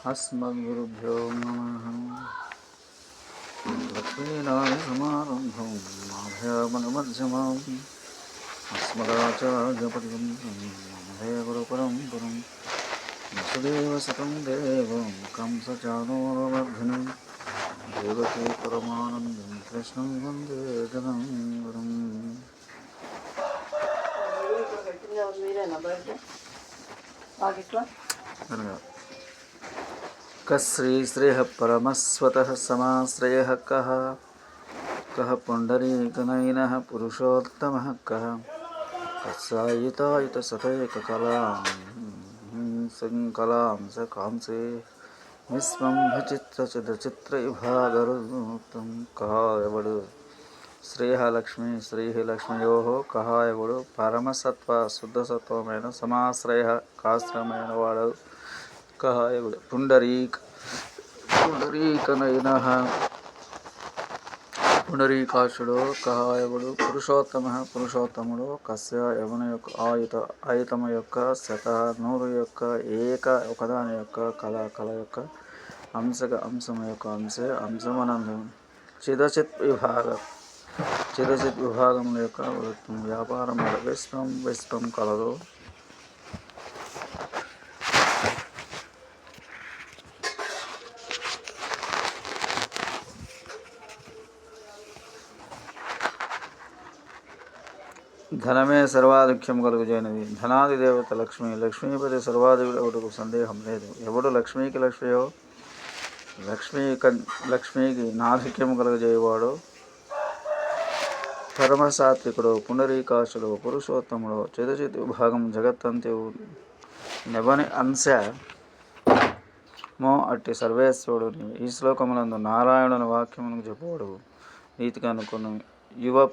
अस्मद्गुरुभ्यो नमः। लक्ष्मीनारायणसमारम्भं माधवमनमध्यमाम् अस्मदाचार्यपर्यन्तं वंदे गुरुपरम्परं वसुदेवसुतं देवं कंसचानोरमर्धिनं देवकी परमानन्दं कृष्णं वंदे जनं गुरुम् కశ్రీశ్రేయ పరమస్వత సమాశ్రయ కః పుండరీకనయన పురుషోత్తమ కః కస్సాయుతాయుత సతైకలాం సంకలాం స కాంసే విశ్వం భచిత్ర చిత్ర కాయవడు శ్రీహలక్ష్మి శ్రీలక్ష్మయో కహాయవుడు పరమసత్వ శుద్ధసత్వమైన సమాశ్రయ కాశ్రమైన వాడు కహాయవుడు పుండరీక్. పుండరీకనైన. పుండరీకాశుడు కహాయవుడు పురుషోత్తమ. పురుషోత్తముడు కస్య యమున యొక్క ఆయుత ఆయుతమ యొక్క శత నూరు యొక్క ఏక ఒకదాని యొక్క కళ కళ యొక్క అంశక అంశం యొక్క అంశే అంశమనందు. చిదచిత్ విభాగ చిదచిత్ విభాగముల యొక్క వృత్తం. వ్యాపారం విశ్వం విశ్వం కలదు. ధనమే సర్వాధిక్యం కలుగుజైనది ధనాది దేవత లక్ష్మి లక్ష్మీపతి సర్వాధికుడు సందేహం లేదు. ఎవడు లక్ష్మీకి లక్ష్మియో లక్ష్మీ కన్ లక్ష్మికి నాధిక్యం కలుగజేయవాడు పరమసాత్వికుడు పునరీకాశుడు పురుషోత్తముడు చిదచిత్ విభాగం జగత్తంతి నెవని అంశ మో అట్టి సర్వేశ్వరుడు ఈ శ్లోకములందు నారాయణుని వాక్యమును చెప్పువాడు. రీతిగా అనుకున్న యువ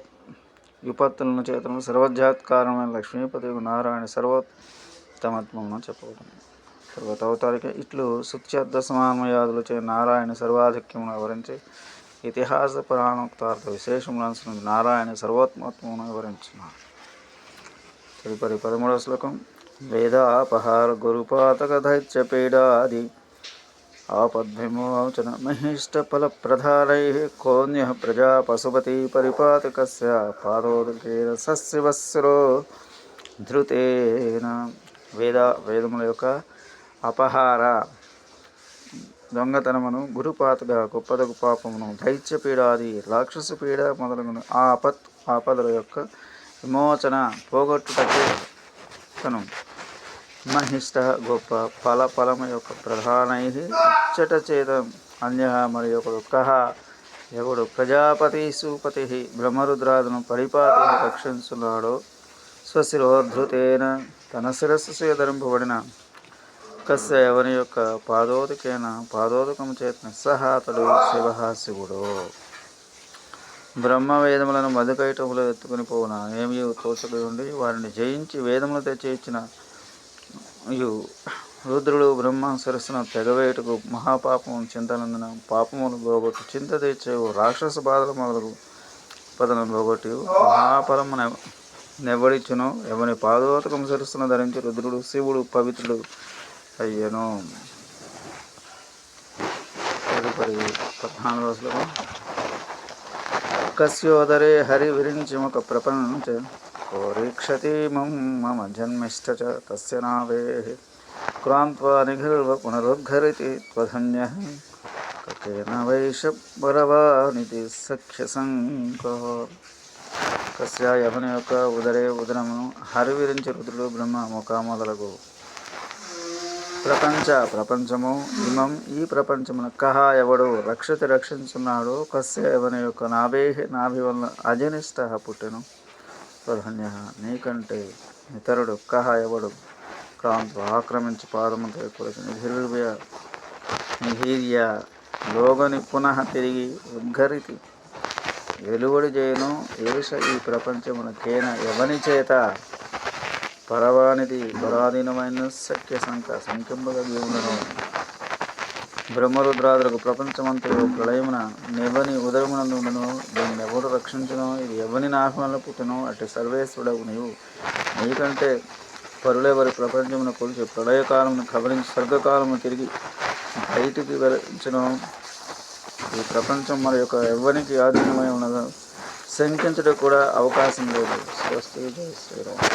విపత్తులను చేతను సర్వజాత్కారమైన లక్ష్మీపతి నారాయణ సర్వోత్తమత్మం చెప్పవటం తర్వాత అవతారిక ఇట్లు సుఖ్యార్థ సమాన్మయాదులు చే నారాయణ సర్వాధిక్యమును వివరించి ఇతిహాస పురాణోక్తార్థ విశేషములను నారాయణ సర్వోత్మత్వమును వివరించినారు తదుపరి పదమూడవ శ్లోకం వేదాపహార గురుపాతక దైత్య పీడాది ఆపద్విమోచన మహిష్టఫలప్రధానై కోన్య ప్రజా పశుపతి పరిపాతకస్య పాదోదకేన సస్యవస్సరో ధృతేన. వేద వేదముల యొక్క అపహార దొంగతనమును గురుపాతగా గొప్పదగు పాపమును దైత్య పీడాది రాక్షసు పీడ మొదలగును ఆపత్ ఆపదల యొక్క విమోచన పోగొట్టుటకే తను. మహిష్ట గొప్ప ఫల ఫలము యొక్క ప్రధానై ఇచ్చట చేతం అన్య మరి ఒకడు కహ ఎవడు ప్రజాపతి సుపతి బ్రహ్మరుద్రాదును పరిపాతి రక్షించున్నాడో స్వశిరోధృతేన తన శిరస్సు ధరింపబడిన కస్య ఎవరి యొక్క పాదోదకేన పాదోదకము చేతన సహా అతడు శివ శివుడు. బ్రహ్మ వేదములను మధుకైటములు ఎత్తుకుని పోవున? ఏమి తోచకుండి వారిని జయించి వేదములు తెచ్చి ఇచ్చిన రుద్రుడు బ్రహ్మ సరస్సును తెగవేటకు మహాపాపము చింతనందున పాపమును పోగొట్టు చింత తెచ్చేవు రాక్షస బాధల మొదలు పదలను పోగొట్టి మహాఫలము నెవ్వడిచ్చును ఎవని పాదోతకం సరస్సును ధరించి రుద్రుడు శివుడు పవిత్రుడు అయ్యను. తదుపరి పద్నాలుగు శ్లోకం కస్యోదరే హరి విరించిముఖ ప్రపంచ కోరీక్షతి మం మమ జన్మిష్ట చ తస్య నావే క్రాంత్వా నిఘర్వ పునరుద్ధరితి త్వధన్య కకేన వైష బలవానితి సఖ్య సంకో కస్య యముని యొక్క ఉదరే ఉదరమును హరివిరించి రుద్రుడు బ్రహ్మ ముఖ మొదలగు ప్రపంచ ప్రపంచము ఇమం ఈ ప్రపంచమును కహ ఎవడు రక్షతి రక్షించున్నాడు కస్య ఎవని యొక్క నాభే నాభి వల్ల అజనిష్ట పుట్టెను ప్రధాన్య నీకంటే ఇతరుడు కహ ఎవడు? క్రాంతు ఆక్రమించి పాదము కొరకు నిధీర్య నిహీర్య లోగని పునః తిరిగి ఉద్ఘరితి. వెలువడి చేయను ఏష ఈ ప్రపంచమున కేన ఎవని చేత? పరవానిది పరాధీనమైన సఖ్య సంఖ్య సంఖ్యంబగా ఉండను బ్రహ్మరుద్రాదులకు ప్రపంచమంతా ప్రళయమున నెవని ఉదరమునందుండును దీన్ని ఎవరు రక్షించను ఇది ఎవని నాశనంలో పుట్టను అటు సర్వేశ్వరుడవు నీవు. నీకంటే వారి ప్రపంచమున కొలిచి ప్రళయకాలమును కబలించి స్వర్గకాలము తిరిగి బయటికి వెలించను ఈ ప్రపంచం మరి యొక్క ఎవరికి ఆధీనమై ఉన్నదో శంకించడం కూడా అవకాశం లేదు. స్వస్తి జయ శ్రీరామ్.